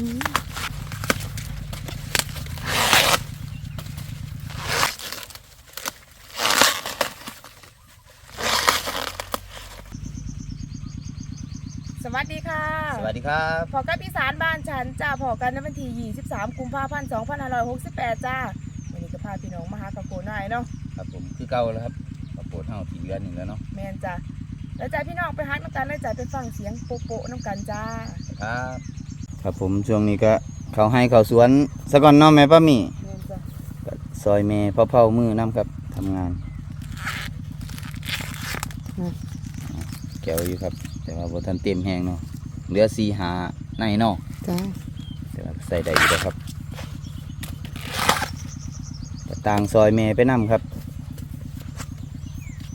สวัสดีค่ะสวัสดีครับพอกับอีสานบ้านฉันจ้าพอกันในวันที่ 23 กุมภาพันธ์ 2568 จ้าวันนี้ก็พาพี่น้องมาหากระโปรงหน่อยเนาะครับผมคือเก่าแล้วครับมาโปรดเท่าที่เดือนหนึ่งแล้วเนาะแมนจ้าแล้วจ้าพี่น้องไปฮักน้ำกันแล้วจ้าไปฟังเสียงโปโปะน้ำกันจ้าครับ ครับผมช่วงนี้ก็เขาให้เขาสวนสะก่อนเนาะแม่ป้าหมีแมนจ้าก็ซอยเมย์เผาๆมือน้ำครับทำงานแก้วอยู่ครับ แต่ว่าบทันเต็มแห้งเนาะเหลือสีหาในเนาะจ้าแต่ว่าก็ใส่ได้อยู่แล้วครับก็ต่างซอยเมย์ไปนํครับ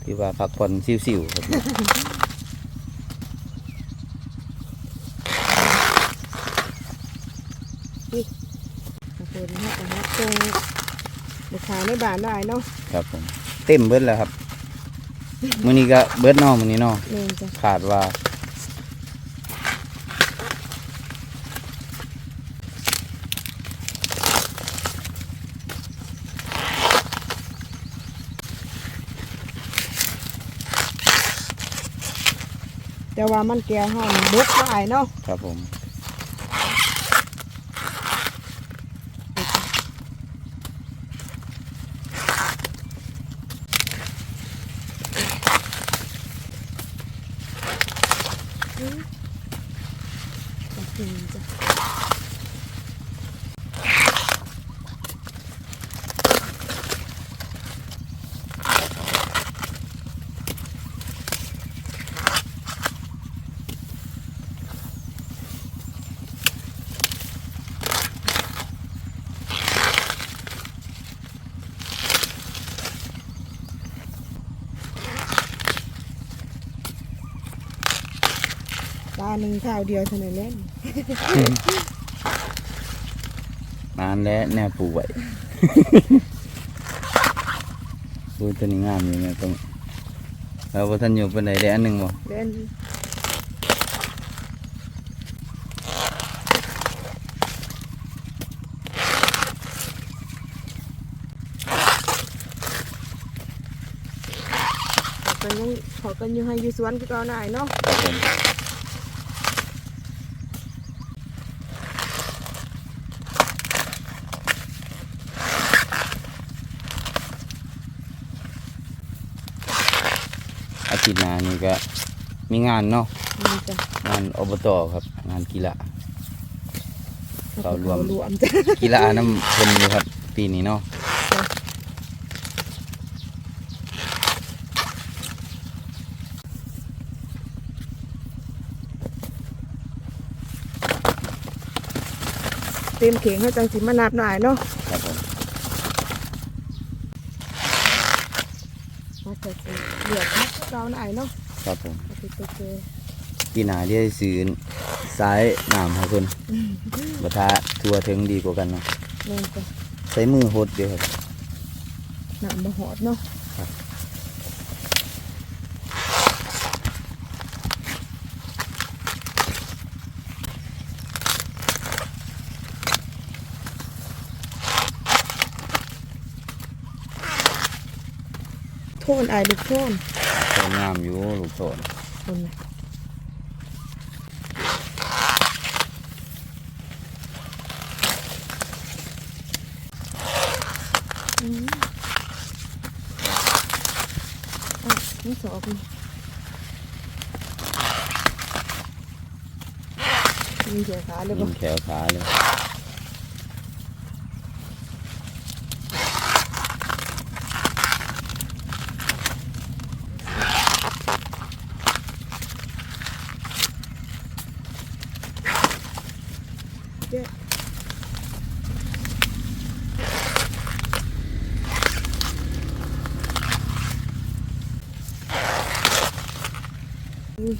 ที่ว่าพักผ่อนซิวๆครับ กระโปรงฮักกันฮักตรงบุคาในบ้านได้เนาะครับผมเต็มเบิดแล้วครับมื้อนี้ก็เบิดเนอมื้อนี้เนอแมนจ้าขาดว่าแต่ว่ามันแก่ห้องบุกได้เนาะครับผม โอเคจ้า ปลา หนึ่งข้าวเดียวเท่านั้นแหละนานแล้วแนวปลูกไว้ดูตัวนี้งามอยู่เนี่ยตรงแล้วพอท่านอยู่เป็นไหนได้อันหนึ่งบ่เล่นเขาก็ยังเขาก็ยังให้อยู่สวนก็เอาได้เนาะ ครับผมอา ทิตย์หน้านี่ก็มีงานเนาะนี่จ้ะงานอบตครับ งานกีฬาเขารวมรวมจ้ะกีฬาน้ำเพิ่นอยู่ครับ ปีนี้เนาะเต็มเข่งเขาจังสิมานับหน่อยเนาะครับผม มาจะสิเหลือนับก็เอาหน่อยเนาะครับผมเอาไปเจอปีหน้าเดี๋ยวสิซื้อสายน้ำให้เพิ่นบ่ทาทั่วถึงดีกว่ากันเนาะเล่นจ้ะใช้มือหดเดียวครับหนามมาหอดเนาะ ครับโทนไอ้ลูกโทนสวยงามอยู่ลูกโสนคนน่ะอืมอะนี่สอบนี่มีเสียขาเลยยิบ่งแขวขาเลย เจ๊อุ้ย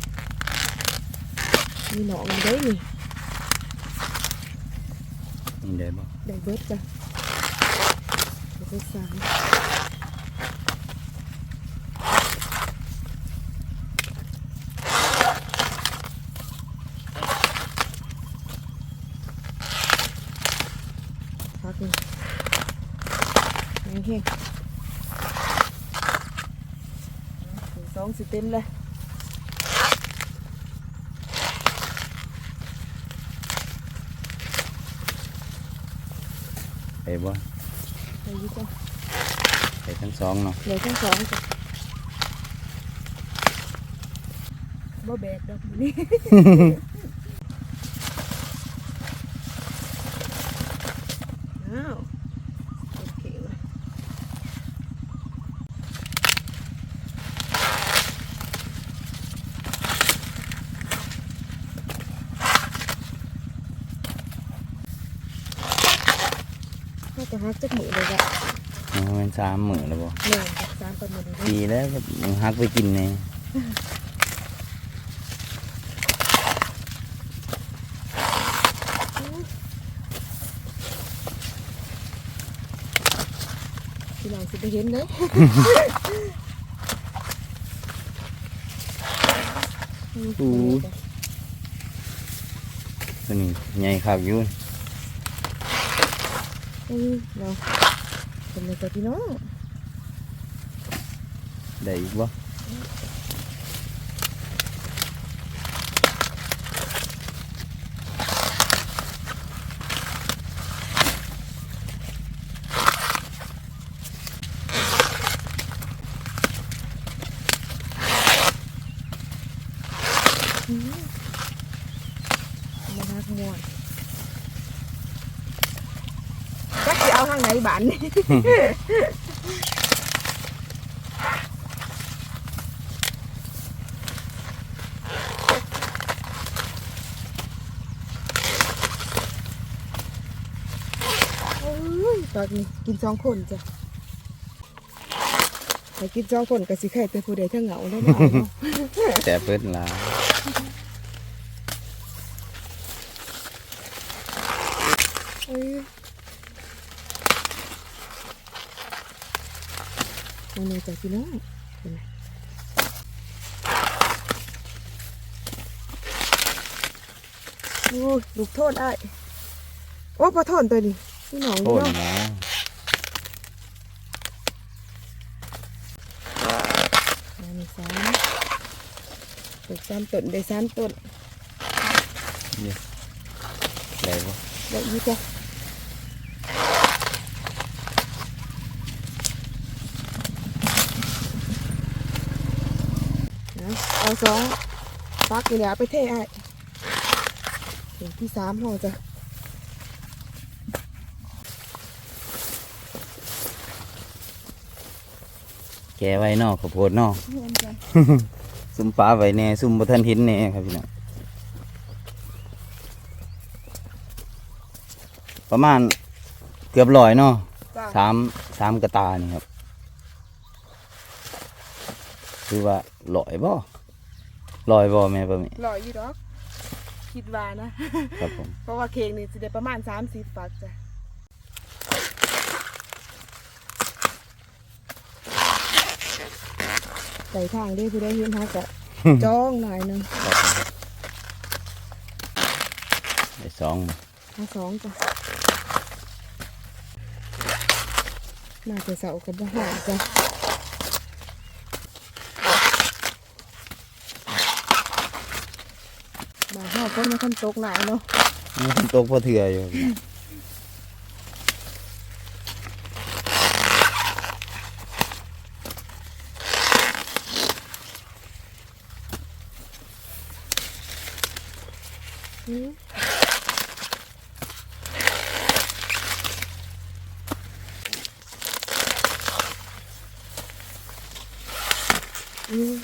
มีหนองอยู่ได้นี่ นี่ได้บ่ได้เบิดจ้ะเดี๋ยวไปสาม นี่ยังเฮ้งถึงสองสิเต็มเลย ไปบ่ไปอยี่จ้ะไปทั้งสองเนาะเหลือทั้งสองจ้ะบ่แบกดอกมื้อนี่ อ้าวโอเคเลย น่า จะฮักจักมือเลยจ้ะมันเป็นสามหมื่นแล้วบ่หนึ่งกับสามประมาณนี้ดีแล้วก็ยังฮักไปกินเนี่ยพี่น้องสิไปเห็นเลยอู้ตัวนี้ใหญ่คักอยู่ อือเราเป็นเลยจ้ะพี่น้องได้อีกบ่อื้อมันฮักม่วนจักสิเอา ทางไหนบ้านนี่โอ้ยตอนนี้กินสองคนจ้ะไปกินสองคนก็สิใครแต่ผู้ใดถ้าเหงาแล้วเนาะแต่เปิดลา เอ้ยมาเลยจ้ะพี่น้องเป็นไงโอ้ยลูกโทษได้ายโอ้พอโทษตัวนี้พี่น้องโทนี่ษเนาะนะอันนี้สามปลูกสามต้นได้สามต้นได้บ่ได้อีกจ้ะนะเอา สองฟักนี่แหละเอาไปเทให้เห็นที่สามห่อจ้ะแกไว้เนอกข้าวโพดเนอกเห็นจ้ะซุ่มปลาไว้แน่ซุ่มบ่ทันเห็นแน่ครับพี่น้องประมาณเกือบร้อยเนาะจ้ะสามสามกระตานี่ครับ คือว่าลอยบ่ ลอยบ่แม่ปะแม่หล่ออยู่ดอกคิดว่านะครับผมเพราะว่าเค้กนี่สิได้ประมาณสามสิบฟักจ้ะใส่ทางเด้ผู้ได้เห็นฮักกะจ้องหน่อยหนึงครับผมได้สองมาสองจ้ะน่าจะเสากับบ้านจ้ะ บานห้าก็ไม่คันตกหลายเนาะนี่ผมตกพอเถื่ออยู่พี่น้องอืมอืม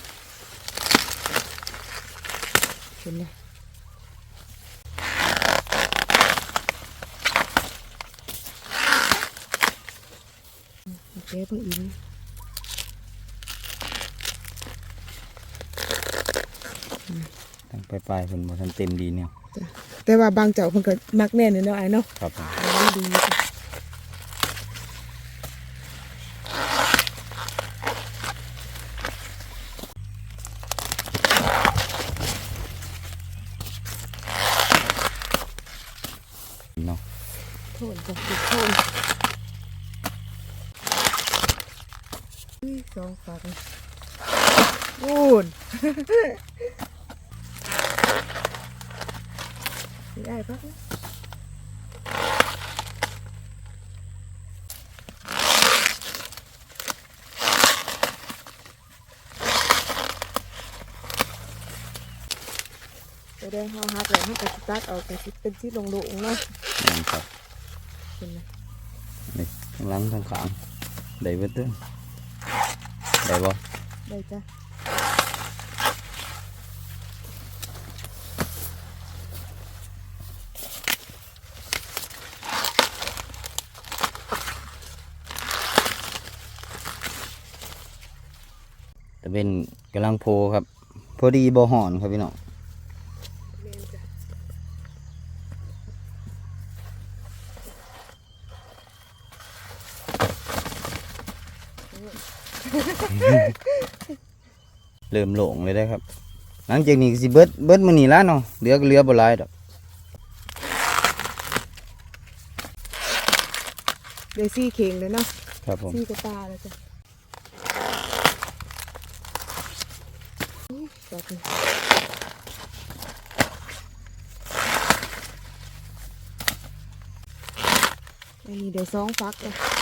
เห็นไหม โอเคเพิ่งอินตั้งไปปลายๆเพิ่นบ่ทันเต็มดีเนี่ยแต่ว่าบางเจ้าเพิ่นก็มักแน่นเนาะไอ้เนาะครับผมอันนี้ดีจ้ะเนาะโทษจ้ะติดโทษ สองฝักนี่อูนนี่ได้พักนะตัวแดงเฮาฮักแล้วเฮาก็สิตัดออกก็สิเป็นที่ลงๆเนาะนั่นครับเป็นไงนี่ทั้งหลังทั้งขางได้เบิดเด้อ ได้บ่ได้จ้ะแต่เป็นกำลังโพครับ พอดีบ่ห่อนครับพี่น้องแม่นจ้ะ เริ่มโหลงเลยได้อครับ หลังจากนี้ก็สิเบิดเบิดมื้อนี้ละเนาะเหลือก็เหลือบ่หลายดอกได้ซี่เข่งเลยเนาะครับผมซี่กระตาแล้วจ้ะอื้อดอกนี้อันนี้เดี๋ยวสองฟักจ้ะส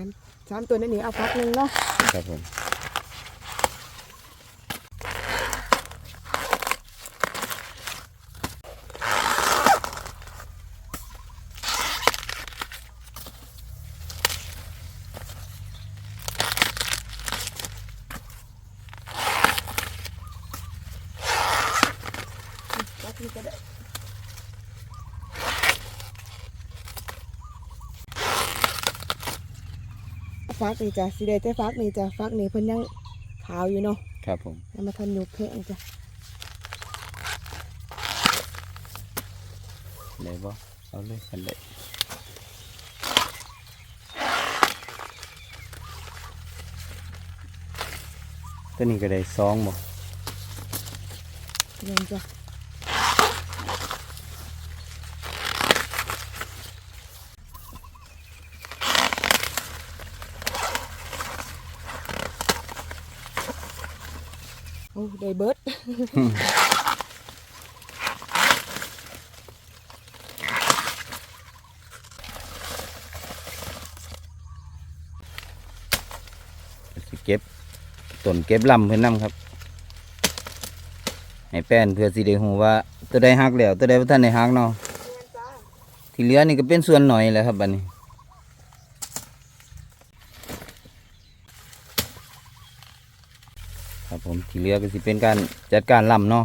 ามสามตัวนั่นนี่เอาฟักหนึ่งเนาะครับผมฟักนี้ก็ได้ ฟักนี่จ้ะสีแดงแต่ฟักนี่จ้ะฟักนี่เพิ่นยังขาวอยู่เนาะครับผมเอามาทันยุกแข็งจ้ะได้บ่เอาเลยกันได้ตัวนี้ก็ได้สองบ่เรียนจ้ะ อ้ได้เบิดเก็บต้นเก็บลำเพื่อนนํครับ ให้แป้นเพื่อสิได้ฮู้ว่า ตัวใดฮักแล้ว ตัวใดบ่ทันได้ฮักเนาะที่เหลือนี่ก็เป็นส่วนหน่อยแหละครับบัดนี้ ครับผม ที่เหลือก็สิเป็นการจัดการลำเนาะ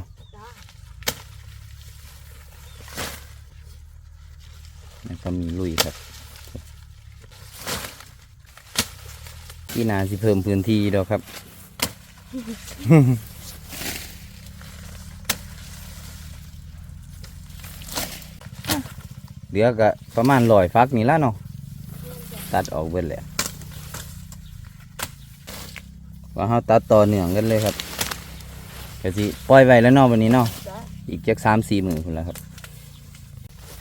แล้วก็มีลุยครับที่นาสิเพิ่มพื้นที่ดอกครับเหลือก็ประมาณลอยฟักนี่ละเนาะตัดออกเบิดแหละว่าเขาตัดต่อเนื่องกันเลยครับ ก็สิปล่อยไว้แล้วเนาะวันนี้เนาะจ้าอีกจักสามสี่หมื่นคุณแล้วครับ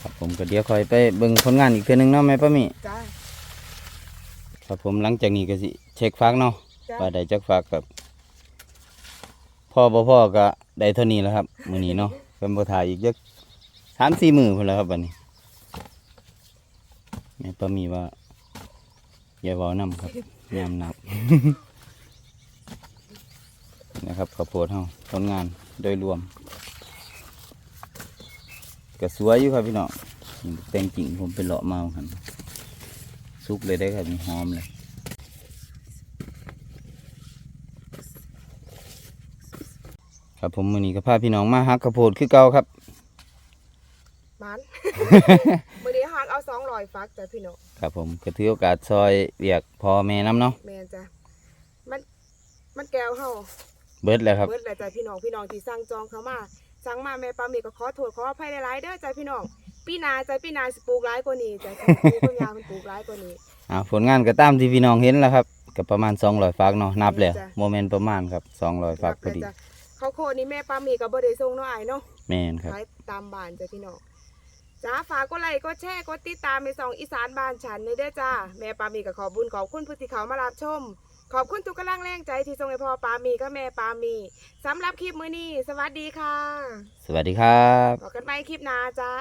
ครับผมก็เดี๋ยวคอยไปเบิ่งผลงานอีกเทื่อนึงเนาะแม่ป้ามีจ้าครับผมหลังจากนี้ก็สิเช็คฟักเนาะจ้าว่าได้จักฟักกับพ่อบ่พ่อก็ได้เท่านี้แล้วครับมื้อนี้เนาะเป็นบ่ถ่ายอีกจักสามสี่หมื่นพุ่นแล้วครับบัดนี้แม่ป้ามีว่าอย่าเว้านํครับยามนับ นะครับข้าวโพดเฮาผลงานโดยรวมก็สวยอยู่ครับพี่น้องนี่แต่งจริงผมไปเลาะมาครับซุกเลยได้ครับนี่หอมเลยครับผมมือนี้ก็พาพี่น้องมาฮักข้าวโพดคือเก่าครับมันมื้อนี้หากเอาสองร้อยฟักจ้ะพี่น้องครับผมก็ถือโอกาสซอยเวียกพอแม่น้ำเนาะแม่นจ้ะมันมันแก้วเฮา เบิดแล้วครับ เบิดแหละจ้ะพี่น้องพี่น้องที่สั่งจองเข้ามาสั่งมาแม่ปามีก็ขอโทษขออภัยหลายๆเด้อจ้ะพี่น้องปีหนาจ้ะปีหนาสิปลูกหลายกว่านี้จ้ะสิปลูกคนยามันปลูกหลายกว่านี้อ่าผลงานก็ตามที่พี่น้องเห็นแล้วครับก็ประมาณ200ฟักเนาะนับแล้วจ้ะโมเมนต์ประมาณครับ200ฟักพอดีจ้ะเขาวโคดนี่แม่ปามีก็บ่ได้ส่งเนาะอ้ายเนาะแม่นครับขายตามบ้านจ้ะพี่น้องจ้าฝากกดไลค์กดแชร์กดติดตามในสองอีสานบ้านฉันในเด้อจ้าแม่ปามีก็ขอบุญขอบคุณผู้ที่เขามารับชม ขอบคุณทุกกำลังแรงใจที่ส่งให้พ่อปามีกับแม่ปามีสำหรับคลิปมื้อนี้ สวัสดีค่ะ สวัสดีครับบอกกันไปคลิปหน้าจ้า